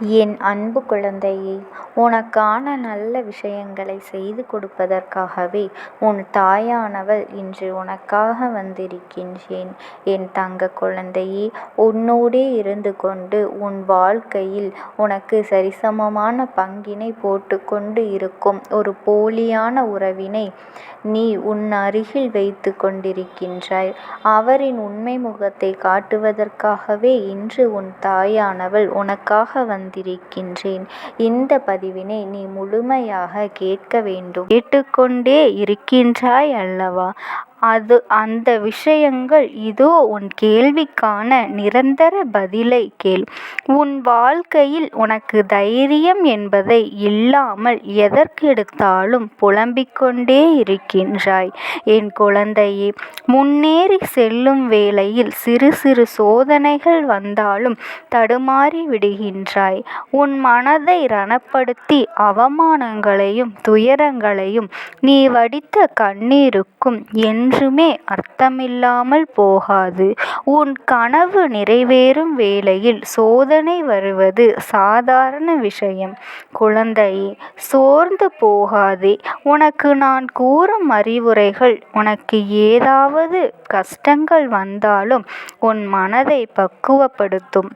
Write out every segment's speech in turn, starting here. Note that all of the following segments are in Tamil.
என் அன்பு குழந்தையே உனக்கான நல்ல விஷயங்களை செய்து கொடுப்பதற்காகவே உன் தாயானவள் இன்று உனக்காக வந்திருக்கின்றேன். என் தங்க குழந்தையே உன்னோடே இருந்து கொண்டு உன் வாழ்க்கையில் உனக்கு சரிசமமான பங்கினை போட்டுக்கொண்டு இருக்கும் ஒரு போலியான உறவினை நீ உன் அருகில் வைத்து கொண்டிருக்கின்றாய். அவரின் உண்மை முகத்தை காட்டுவதற்காகவே இன்று உன் தாயானவள் உனக்காக வந்திருக்கின்றேன். இந்த பதிவினை நீ முழுமையாக கேட்க வேண்டும். கேட்டுக்கொண்டே இருக்கின்றாய் அல்லவா? அது அந்த விஷயங்கள் இதோ உன் கேள்விக்கான நிரந்தர பதிலை கேள். உன் வாழ்க்கையில் உனக்கு தைரியம் என்பதை இல்லாமல் எதற்கெடுத்தாலும் புலம்பிக் கொண்டே இருக்கின்றாய். என் குழந்தையே முன்னேறி செல்லும் வேளையில் சிறு சிறு சோதனைகள் வந்தாலும் தடுமாறி விடுகின்றாய். உன் மனதை ரணப்படுத்தி அவமானங்களையும் துயரங்களையும் நீ வடித்த கண்ணீருக்கும் என் என்றுமே அர்த்தமில்லாமல் போகாது. உன் கனவு நிறைவேறும் வேளையில் சோதனை வருவது சாதாரண விஷயம். குழந்தையே சோர்ந்து போகாதே. உனக்கு நான் கூறும் அறிவுரைகள் உனக்கு ஏதாவது கஷ்டங்கள் வந்தாலும் உன் மனதை பக்குவப்படுத்தும்.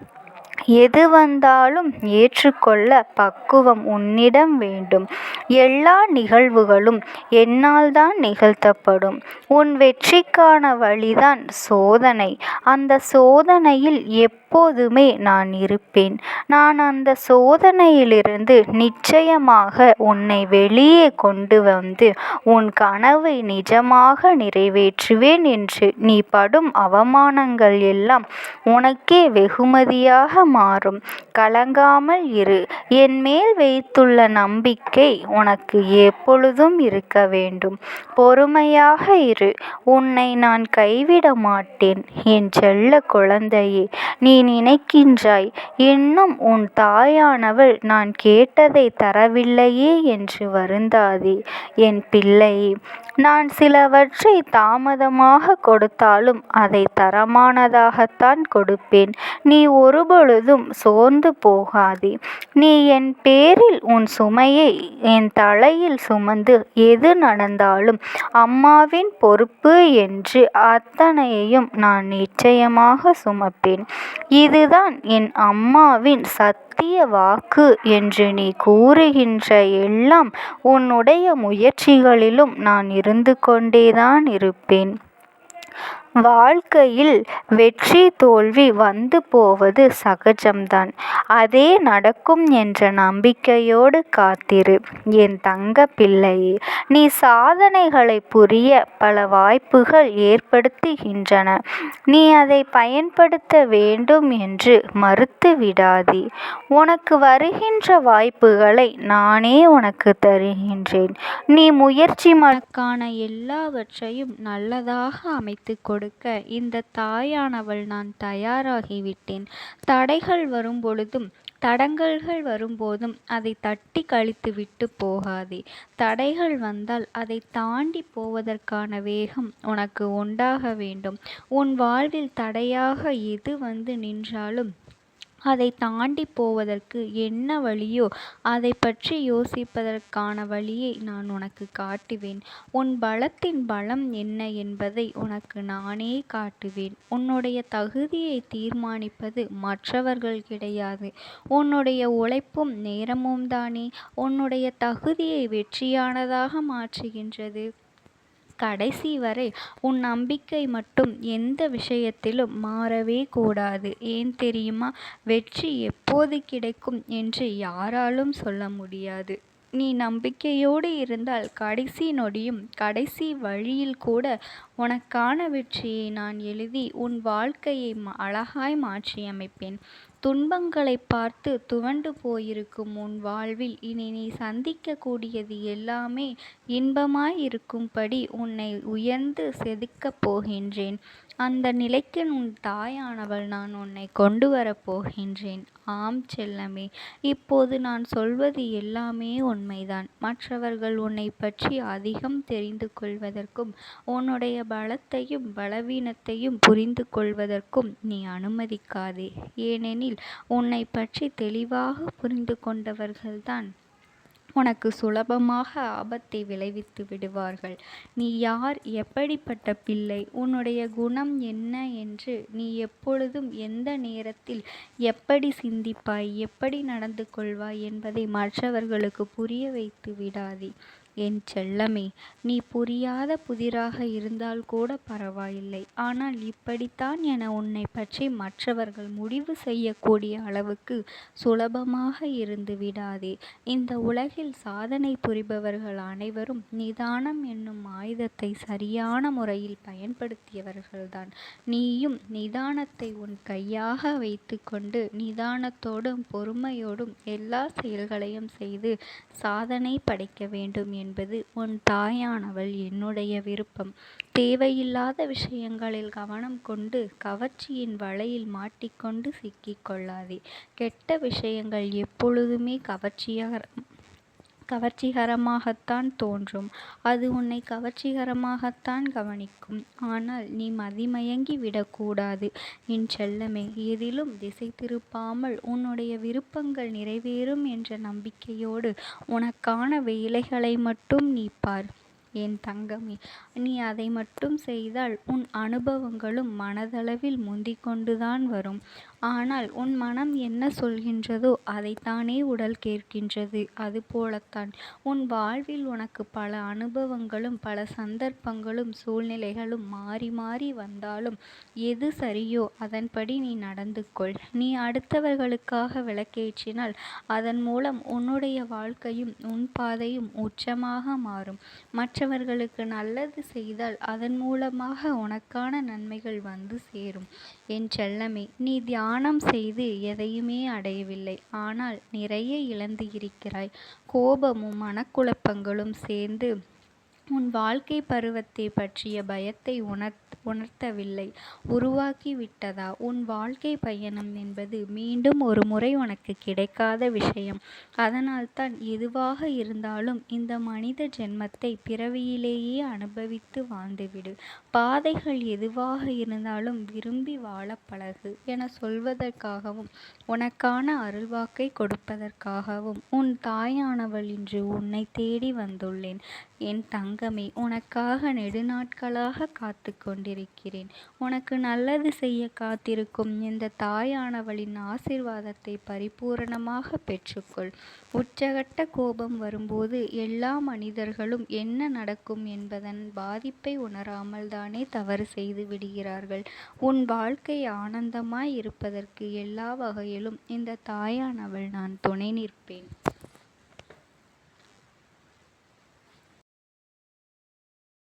எது வந்தாலும் ஏற்றுக்கொள்ள பக்குவம் உன்னிடம் வேண்டும். எல்லா நிகழ்வுகளும் என்னால்தான் நிகழ்த்தப்படும். உன் வெற்றிக்கான வழிதான் சோதனை. அந்த சோதனையில் எப்போதுமே நான் இருப்பேன். நான் அந்த சோதனையிலிருந்து நிச்சயமாக உன்னை வெளியே கொண்டு வந்து உன் கனவை நிஜமாக நிறைவேற்றுவேன் என்று நீ படும் அவமானங்கள் எல்லாம் உனக்கே வெகுமதியாக மாறும். கலங்காமல் இரு. என் மேல் வைத்துள்ள நம்பிக்கை உனக்கு எப்பொழுதும் இருக்க வேண்டும். பொறுமையாக இரு. உன்னை நான் கைவிட மாட்டேன். என் செல்ல குழந்தையே நீ நினைக்கின்றாய் இன்னும் உன் தாயானவள் நான் கேட்டதை தரவில்லையே என்று வருந்தாதே. என் பிள்ளையே நான் சிலவற்றை தாமதமாக கொடுத்தாலும் அதை தரமானதாகத்தான் கொடுப்பேன். நீ ஒருபொழுதும் சோர்ந்து போகாதே. நீ என் பேரில் உன் சுமையை என் தலையில் சுமந்து எது நடந்தாலும் அம்மாவின் பொறுப்பு என்று அத்தனையையும் நான் நிச்சயமாக சுமப்பேன். இதுதான் என் அம்மாவின் சத் சத்திய வாக்கு என்று நீ கூறுகின்ற எல்லாம் உன்னுடைய முயற்சிகளிலும் நான் இருந்து கொண்டேதான் இருப்பேன். வாழ்க்கையில் வெற்றி தோல்வி வந்து போவது சகஜம்தான். அதே நடக்கும் என்ற நம்பிக்கையோடு காத்திரு. என் தங்க பிள்ளையே நீ சாதனைகளை புரிய பல வாய்ப்புகள் ஏற்படுத்துகின்றன நீ அதை பயன்படுத்த வேண்டும் என்று மறுத்து விடாதே. உனக்கு வருகின்ற வாய்ப்புகளை நானே உனக்கு தருகின்றேன். நீ முயற்சி மட்டும் எல்லாவற்றையும் நல்லதாக அமைத்துக் கொடுக்க இந்த தாயானவள் நான் தயாராகிவிட்டேன். தடைகள் வரும்பொழுதும் தடங்கல்கள் வரும்போதும் அதை தட்டி கழித்து விட்டு போகாதே. தடைகள் வந்தால் அதை தாண்டிப் போவதற்கான வேகம் உனக்கு உண்டாக வேண்டும். உன் வாழ்வில் தடையாக எது வந்து நின்றாலும் அதைத் தாண்டிப் போவதற்கு என்ன வழியோ அதைப் பற்றி யோசிப்பதற்கான வழியை நான் உனக்குக் காட்டுவேன். உன் பலத்தின் பலம் என்ன என்பதை உனக்கு நானே காட்டுவேன். உன்னுடைய தகுதியைத் தீர்மானிப்பது மற்றவர்கள் கிடையாது உன்னுடைய உழைப்பும் நேரமும் தானே உன்னுடைய தகுதியை வெற்றியானதாக மாற்றுகின்றது. கடைசி வரை உன் நம்பிக்கை மட்டும் எந்த விஷயத்திலும் மாறவே கூடாது. ஏன் தெரியுமா? வெற்றி எப்போது கிடைக்கும் என்று யாராலும் சொல்ல முடியாது. நீ நம்பிக்கையோடு இருந்தால் கடைசி நொடியும் கடைசி வழியில் கூட உனக்கான வெற்றியை நான் எழுதி உன் வாழ்க்கையை அழகாய் மாற்றியமைப்பேன். துன்பங்களைப் பார்த்து துவண்டு போயிருக்கும் உன் வாழ்வில் இனி நீ சந்திக்கக்கூடியது எல்லாமே இன்பமாய் இருக்கும்படி உன்னை உயர்ந்து செதுக்கப் போகின்றேன். அந்த நிலைக்கு உன் தாயானவள் நான் உன்னை கொண்டு போகின்றேன். ஆம் செல்லமே. இப்போது நான் சொல்வது எல்லாமே உண்மைதான். மற்றவர்கள் உன்னைப்பற்றி அதிகம் தெரிந்து கொள்வதற்கும் உன்னுடைய பலத்தையும் பலவீனத்தையும் புரிந்து கொள்வதற்கும் நீ அனுமதிக்காதே. ஏனெனில் உன்னை பற்றி தெளிவாக புரிந்து கொண்டவர்கள்தான் உனக்கு சுலபமாக ஆபத்தை விளைவித்து விடுவார்கள். நீ யார்? எப்படிப்பட்ட பிள்ளை? உன்னுடைய குணம் என்ன என்று நீ எப்பொழுதும் எந்த நேரத்தில் எப்படி சிந்திப்பாய் எப்படி நடந்து கொள்வாய் என்பதை மற்றவர்களுக்கு புரிய வைத்து விடாதே. என் செல்லமே. நீ புரியாத புதிராக இருந்தால் கூட பரவாயில்லை. ஆனால் இப்படித்தான் என உன்னைப்பற்றி மற்றவர்கள் முடிவு செய்யக்கூடிய அளவுக்கு சுலபமாக இருந்து விடாதே. இந்த உலகில் சாதனை புரிபவர்கள் அனைவரும் நிதானம் என்னும் ஆயுதத்தை சரியான முறையில் பயன்படுத்தியவர்கள்தான். நீயும் நிதானத்தை உன் கையாக வைத்துக்கொண்டு நிதானத்தோடும் பொறுமையோடும் எல்லா செயல்களையும் செய்து சாதனை படைக்க வேண்டும் என்று என்பது உன் தாயானவள் என்னுடைய விருப்பம். தேவையில்லாத விஷயங்களில் கவனம் கொண்டு கவர்ச்சியின் வலையில் மாட்டிக்கொண்டு சிக்கிக் கொள்ளாதே. கெட்ட விஷயங்கள் எப்பொழுதுமே கவர்ச்சியாக கவர்ச்சிகரமாகத்தான் தோன்றும். அது உன்னை கவர்ச்சிகரமாகத்தான் கவனிக்கும். ஆனால் நீ மதிமயங்கி விடக்கூடாது என் செல்லமே. எதிலும் திசை திருப்பாமல் உன்னுடைய விருப்பங்கள் நிறைவேறும் என்ற நம்பிக்கையோடு உனக்கான வேலைகளை மட்டும் நீ பார். என் தங்கமே. நீ அதை மட்டும் செய்தால் உன் அனுபவங்களும் மனதளவில் முந்திக்கொண்டுதான் வரும். ஆனால் உன் மனம் என்ன சொல்கின்றதோ அதைத்தானே உடல் கேட்கின்றது. அதுபோலத்தான் உன் வாழ்வில் உனக்கு பல அனுபவங்களும் பல சந்தர்ப்பங்களும் சூழ்நிலைகளும் மாறி மாறி வந்தாலும் எது சரியோ அதன்படி நீ நடந்து கொள். நீ அடுத்தவர்களுக்காக விளக்கேற்றினால் அதன் மூலம் உன்னுடைய வாழ்க்கையும் உன் பாதையும் உச்சமாக மாறும். மற்றவர்களுக்கு நல்லது செய்தால் அதன் மூலமாக உனக்கான நன்மைகள் வந்து சேரும். என் செல்லமே. நீ தானம் செய்து எதையுமே அடையவில்லை. ஆனால் நிறைய இழந்து இருக்கிறாய். கோபமும் மனக்குழப்பங்களும் சேர்ந்து உன் வாழ்க்கை பருவத்தைப் பற்றிய பயத்தை உணர்த்தவில்லை உருவாக்கிவிட்டதா உன் வாழ்க்கை பயணம் என்பது மீண்டும் ஒரு முறை உனக்கு கிடைக்காத விஷயம். அதனால்தான் எதுவாக இருந்தாலும் இந்த மனித ஜென்மத்தை பிறவியிலேயே அனுபவித்து வாழ்ந்துவிடு. பாதைகள் எதுவாக இருந்தாலும் விரும்பி வாழ பழகு என சொல்வதற்காகவும் உனக்கான அருள்வாக்கை கொடுப்பதற்காகவும் உன் தாயானவள் இன்று உன்னை தேடி வந்துள்ளேன். என் தங்கமே. உனக்காக நெடுநாட்களாகக் காத்துக் கொண்டிருக்கிறேன். உனக்கு நல்லது செய்ய காத்திருக்கும் இந்த தாயானவளின் ஆசிர்வாதத்தை பரிபூரணமாக பெற்றுக்கொள் உச்சகட்ட கோபம் வரும்போது எல்லா மனிதர்களும் என்ன நடக்கும் என்பதன் பாதிப்பை உணராமல்தானே தவறு செய்து விடுகிறார்கள். உன் வாழ்க்கை ஆனந்தமாய் இருப்பதற்கு எல்லா வகையிலும் இந்த தாயானவள் நான் துணை நிற்பேன்.